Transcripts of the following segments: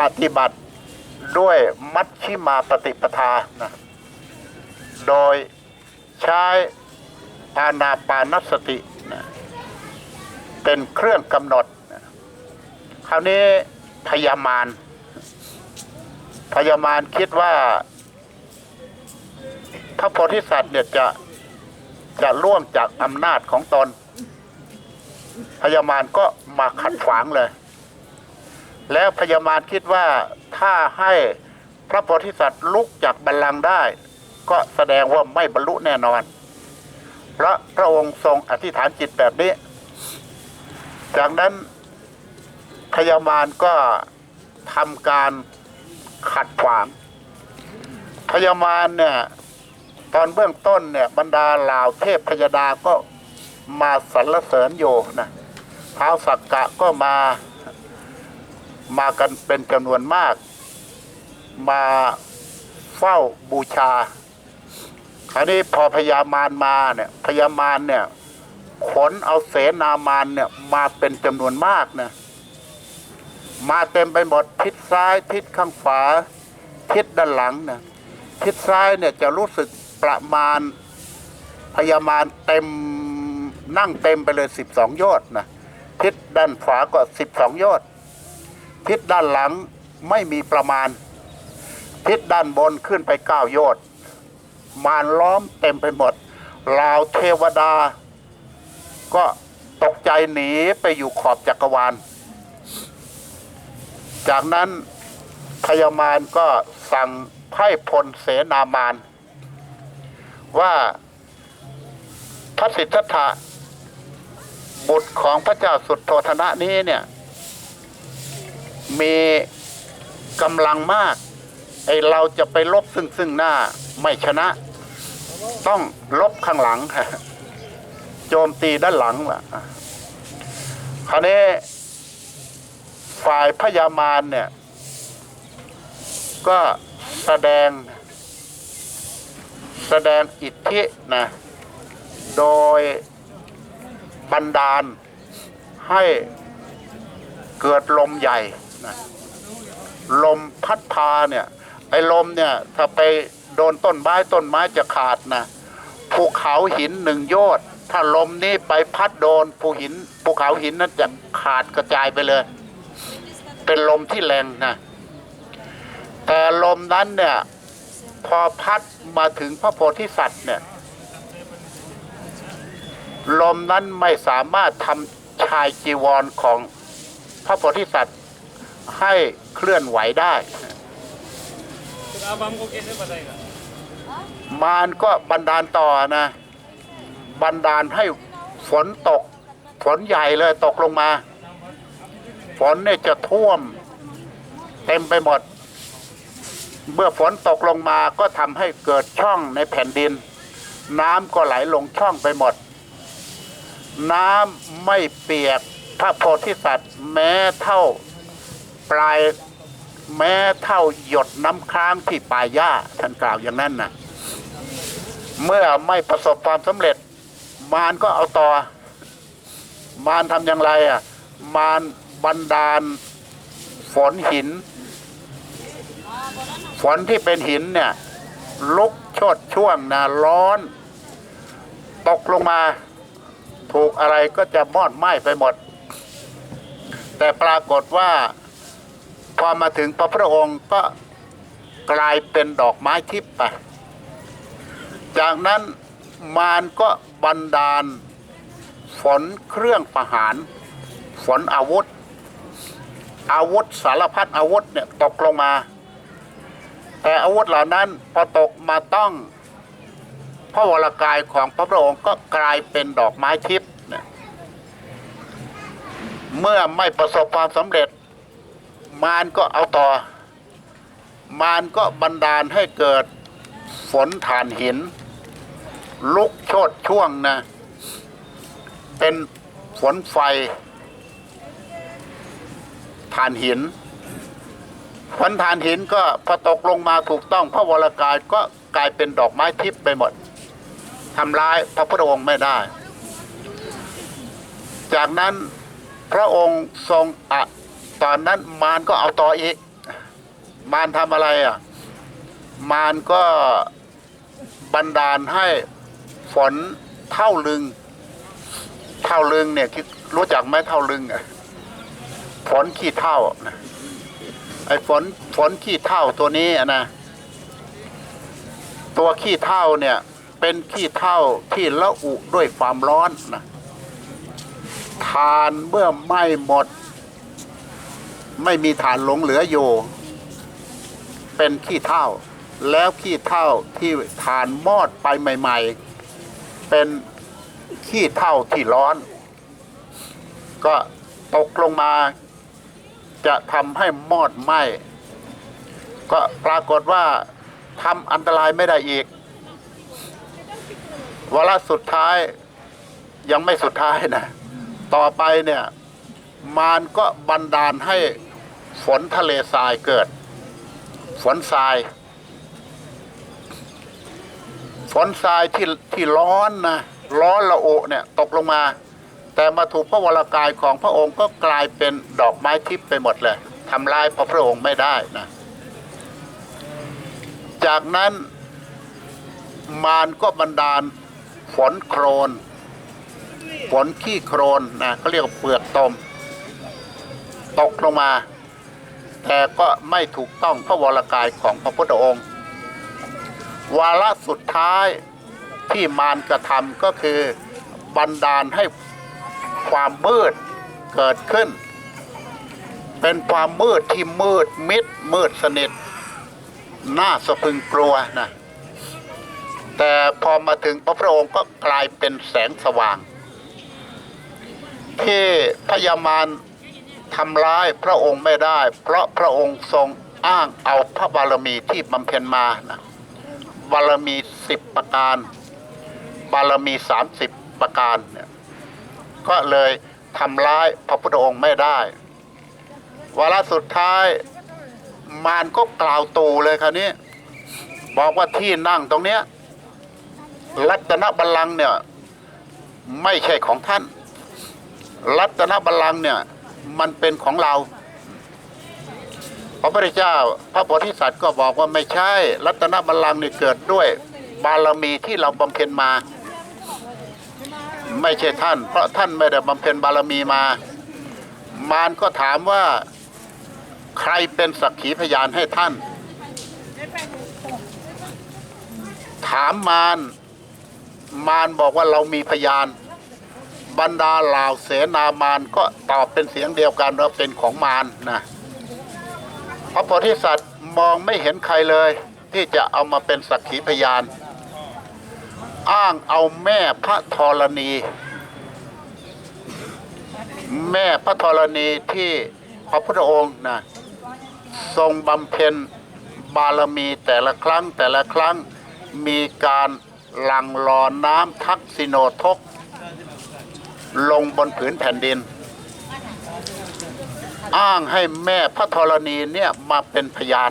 ปฏิบัติด้วยมัชชิมาปฏิปทานะโดยใช้อานาปานสตินะเป็นเครื่องกำหนดนะคราวนี้พยามารพยามารคิดว่า พระโพธิสัตว์เนี่ยจะจะล่วงจากอำนาจของตนพญามารก็มาขัดขวางเลย แล้วพญามารคิดว่าถ้าให้พระโพธิสัตว์ลุกจากบัลลังก์ได้ ก็แสดงว่าไม่บรรลุแน่นอน เพราะพระองค์ทรงอธิษฐานจิตแบบนี้ จากนั้นพญามารก็ทำการขัดขวางพญามารเนี่ยตอนเบื้องต้นเนี่ยบรรดาล่าเทพพยดาก็มาสรรเสริญโยนะเท้าสักกะก็มา มากันเป็นจำนวนมาก มาเฝ้าบูชา คราวนี้พอพญามารมาเนี่ยพญามารเนี่ยขนเอาเสนามารเนี่ยมาเป็นจำนวนมากนะมาเต็มไปหมดทิศซ้ายทิศข้างขวาทิศด้านหลังนะทิศซ้ายเนี่ยจะรู้สึกประมาณพยามารเต็มนั่งเต็มไปเลยสิบสองยอดนะทิศด้านขวาก็สิบสองยอด ทิศด้านหลังไม่มีประมาณ ทิศด้านบนขึ้นไปเก้ายอดมารล้อมเต็มไปหมดลาวเทวดา ก็ตกใจหนีไปอยู่ขอบจักรวาล จากนั้นพยามารก็สั่งไพ่พลเสนามานว่าพระสิทธัตถะบุตรของพระเจ้าสุดโทธนะนี้เนี่ย มีกำลังมากไอเราจะไปลบซึ่งซึ่งหน้าไม่ชนะ ต้องลบข้างหลัง โจมตีด้านหลังล่ะคราวนี้ฝ่ายพญามารเนี่ย ก็แสดง แสดงอิทธินะ โดยบันดาลให้เกิดลมใหญ่ นะลมพัดพาเนี่ย ไอ้ลมเนี่ย ถ้าไปโดนต้นไม้ต้นไม้จะขาดนะภูเขาหินหนึ่งโยอดถ้าลมนี้ไปพัดโดนภูหินภูเขาหินนั้นจะขาดกระจายไปเลย เป็นลมที่แรงนะแต่ลมนั้นเนี่ย พอพัดมาถึงพระโพธิสัตว์เนี่ย ลมนั้นไม่สามารถทำชายจีวรของพระโพธิสัตว์ ให้เคลื่อนไหวได้ มันก็บันดาลต่อนะ บันดาลให้ฝนตก ฝนใหญ่เลยตกลงมา ฝนเนี่ยจะท่วม เต็มไปหมด เมื่อฝนตกลงมาก็ทำให้เกิดช่องในแผ่นดิน น้ำก็ไหลลงช่องไปหมด น้ำไม่เปียกพระโพธิสัตว์แม้เท่า ปลายแม้เท่าหยดน้ำค้างที่ปลายหญ้าท่านกล่าวอย่างนั้นนะเมื่อไม่ประสบความสำเร็จ มารก็เอาต่อ มารทำอย่างไรอะ มารบันดาล ฝนหิน ฝนที่เป็นหินเนี่ยลุกชดช่วงนะร้อน ตกลงมา ถูกอะไรก็จะมอดไหม้ไปหมด แต่ปรากฏว่า พอมาถึงพระพุทธองค์ก็กลายเป็นดอกไม้ทิพย์ไป จากนั้นมารก็บันดาล ฝนเครื่องประหาร ฝนอาวุธ อาวุธสารพัดอาวุธเนี่ยตกลงมา แต่อาวุธเหล่านั้นพอตกมาต้องพระวรากายของพระพุทธองค์ก็กลายเป็นดอกไม้ทิพย์เมื่อไม่ประสบความสำเร็จ มารก็เอาต่อ มารก็บันดาลให้เกิดฝนฐานหิน ลุกโชดช่วงนะ เป็นฝนไฟฐานหินฝนฐานหินก็พอตกลงมาถูกต้องพระวรากายก็กลายเป็นดอกไม้ทิพย์ไปหมดทำร้ายพระพุทธองค์ไม่ได้ จากนั้นพระองค์ทรงอะ ตอนนั้นมารก็เอาต่ออีก มารทำอะไรอะ มารก็บันดาลให้ฝนเท่าลึง เท่าลึงเนี่ยคิดรู้จักไหมเท่าลึงอะฝนขี้เท่าไอ้ฝนฝนขี้เท่าตัวนี้นะตัวขี้เท่าเนี่ย เป็นขี้เท่าที่ละอุด้วยความร้อนนะทานเมื่อไม้หมด ไม่มีฐานหลงเหลืออยู่ เป็นขี้เท่า แล้วขี้เท่าที่ฐานมอดไปใหม่ ๆ เป็นขี้เท่าที่ร้อน ก็ตกลงมา จะทำให้มอดไหม้ก็ปรากฏว่าทำอันตรายไม่ได้อีกวาระสุดท้ายยังไม่สุดท้ายนะ ต่อไปเนี่ย มารก็บันดาลให้ ฝนทะเลทรายเกิด ฝนทราย ฝนทรายที่ที่ร้อนนะร้อนละโอเนี่ยตกลงมา แต่มาถูกพระวรากายของพระองค์ก็กลายเป็นดอกไม้ทิพย์ไปหมดเลยทำลายพระพระองค์ไม่ได้นะ จากนั้นมารก็บันดาลฝนโครนฝนขี้โครนนะเขาเรียกว่าเปลือกตม ตกลงมา แต่ก็ไม่ถูกต้องพระวรากายของพระพุทธองค์ วาระสุดท้ายที่มารกระทำก็คือบันดาลให้ความมืดเกิดขึ้น เป็นความมืดที่มืดมิดมืดสนิทน่าสะพึงกลัวนะแต่พอมาถึงพระพุทธองค์ก็กลายเป็นแสงสว่าง ที่พญามารำร้ายพระองค์ไม่ได้ เพราะพระองค์ทรงอ้างเอาพระบารมีที่บำเพ็ญมานะบารมีสิบประการ บารมีสามสิบประการเนี่ยก็เลยทำร้ายพระพุทธองค์ไม่ได้ วาระสุดท้ายมารก็กล่าวตูเลยคราวนี้ บอกว่าที่นั่งตรงเนี้ยรัตนบัลลังก์เนี่ย ไม่ใช่ของท่าน รัตนบัลลังก์เนี่ย มันเป็นของเรา พระพุทธเจ้า พระโพธิสัตว์ก็บอกว่าไม่ใช่ รัตนบัลลังก์นี่เกิดด้วย บารมีที่เราบำเพ็ญมา ไม่ใช่ท่าน เพราะท่านไม่ได้บำเพ็ญบารมีมา มารก็ถามว่าใครเป็นสักขีพยานให้ท่าน ถามมารมารบอกว่าเรามีพยาน บรรดาเหล่าเสนามารก็ตอบเป็นเสียงเดียวกันว่าเป็นของมารนะพระโพธิสัตว์มองไม่เห็นใครเลย ที่จะเอามาเป็นสักขีพยาน อ้างเอาแม่พระธรณี แม่พระธรณีที่พระพุทธองค์นะทรงบำเพ็ญบารมีแต่ละครั้งแต่ละครั้งมีการหลั่งหลอน้ำทักษิโนทก ลงบนผืนแผ่นดิน อ้างให้แม่พระธรณีเนี่ยมาเป็นพยาน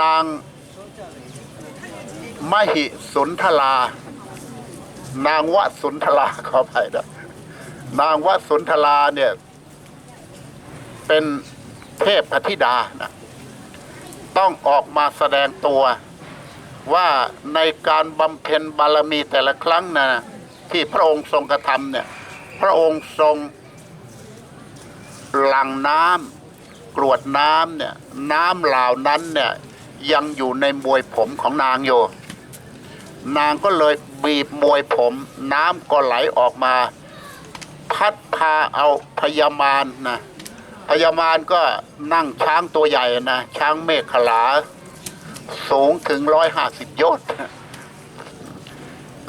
นางมหิสุนทลา นางวสุนทลาขอไปนะนางวสุนทลาเนี่ย เป็นเทพธิดานะต้องออกมาแสดงตัว ว่าในการบำเพ็ญบารมีแต่ละครั้งนะที่พระองค์ทรงกระทำเนี่ย พระองค์ทรงหลังน้ำกรวดน้ำเนี่ยน้ำเหล่านั้นเนี่ยยังอยู่ในมวยผมของนางอยู่นางก็เลยบีบมวยผม น้ำก็ไหลออกมา พัดพาเอาพยามารนะพญามารก็นั่งช้างตัวใหญ่นะช้างเมฆขลา สูงถึงร้อยห้าสิบโยชน์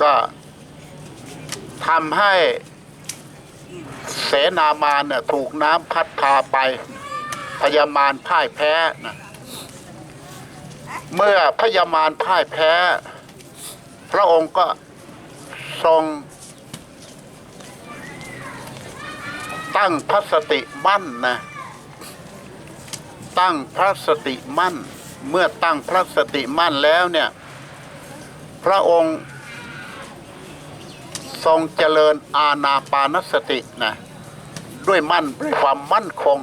ก็ทำให้เสนามารเนี่ยถูกน้ำพัดพาไปพญามารพ่ายแพ้นะเมื่อพญามารพ่ายแพ้ พระองค์ก็ทรง ตั้งพระสติมั่นนะ ตั้งพระสติมั่น เมื่อตั้งพระสติมั่นแล้วเนี่ย พระองค์ทรงเจริญอาณาปานสตินะด้วยมั่นด้วยความมั่นคง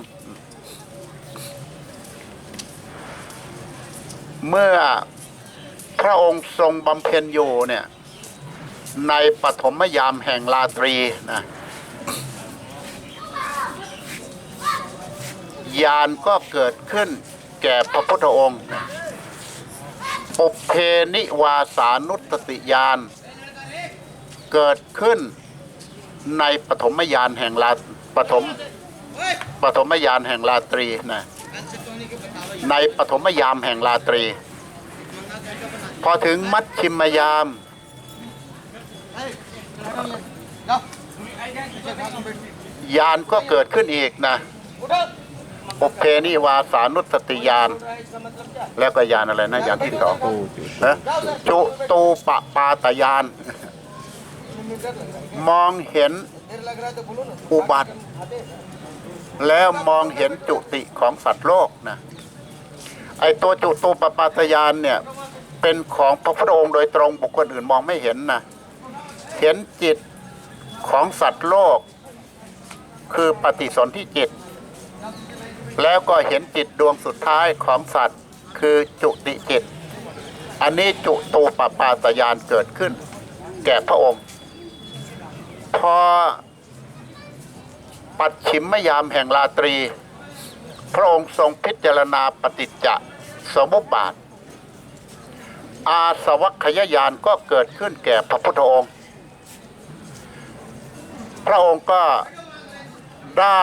เมื่อพระองค์ทรงบำเพ็ญอยู่เนี่ย ในปฐมยามแห่งราตรีนะยานก็เกิดขึ้น แก่พระพุทธองค์นะปุเพนิวาสานุตติยาน เกิดขึ้นในปฐมยานแห่งราปฐมปฐมยานแห่งราตรีนะในปฐมยามแห่งราตรี พอถึงมัชชิมยาม ยานก็เกิดขึ้นอีกนะ ปุเพนิวาสานุสติยาน แล้วก็ยานอะไรนะยานที่สองนะจุตูปปาตยาน มองเห็นอุบัติ แล้วมองเห็นจุติของสัตว์โลกนะไอตัวจุตูปปาตยานเนี่ยเป็นของพระพุทธองค์โดยตรงบุคคลอื่นมองไม่เห็นนะเห็นจิตของสัตว์โลก คือปฏิสนธิจิต แล้วก็เห็นจิตดวงสุดท้ายของสัตว์ คือจุติจิต อันนี้จุตูปปาตยานเกิดขึ้น แก่พระองค์ พอปัดฉิมมยามแห่งราตรี พระองค์ทรงพิจารณาปฏิจจสมุปบาท อาสวัคยายานก็เกิดขึ้นแก่พระพุทธองค์ พระองค์ก็ได้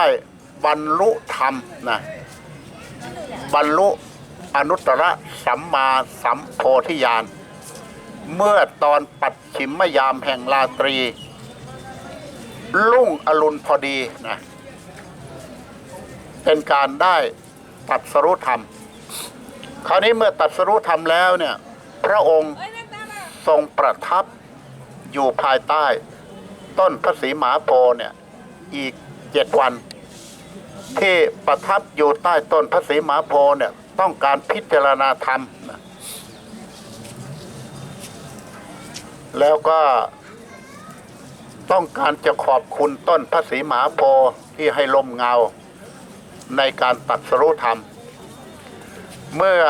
บรรลุธรรมนะบรรลุอนุตตรสัมมาสัมโพธิญาณเมื่อตอนปัดฉิมมยามแห่งราตรี ลุ่งอรุณพอดีนะเป็นการได้ตัดสรุธรรม คราวนี้เมื่อตัดสรุธรรมแล้วเนี่ย พระองค์ทรงประทับอยู่ภายใต้ ต้นพระศรีมหาโพเนี่ย อีกเจ็ดวัน ที่ประทับอยู่ใต้ต้นพระศรีมหาโพธิ์เนี่ยต้องการพิจารณาธรรม แล้วก็ต้องการจะขอบคุณต้นพระศรีมหาโพธิ์ที่ให้ลมเงาในการตัดสรุธรรม เมื่อ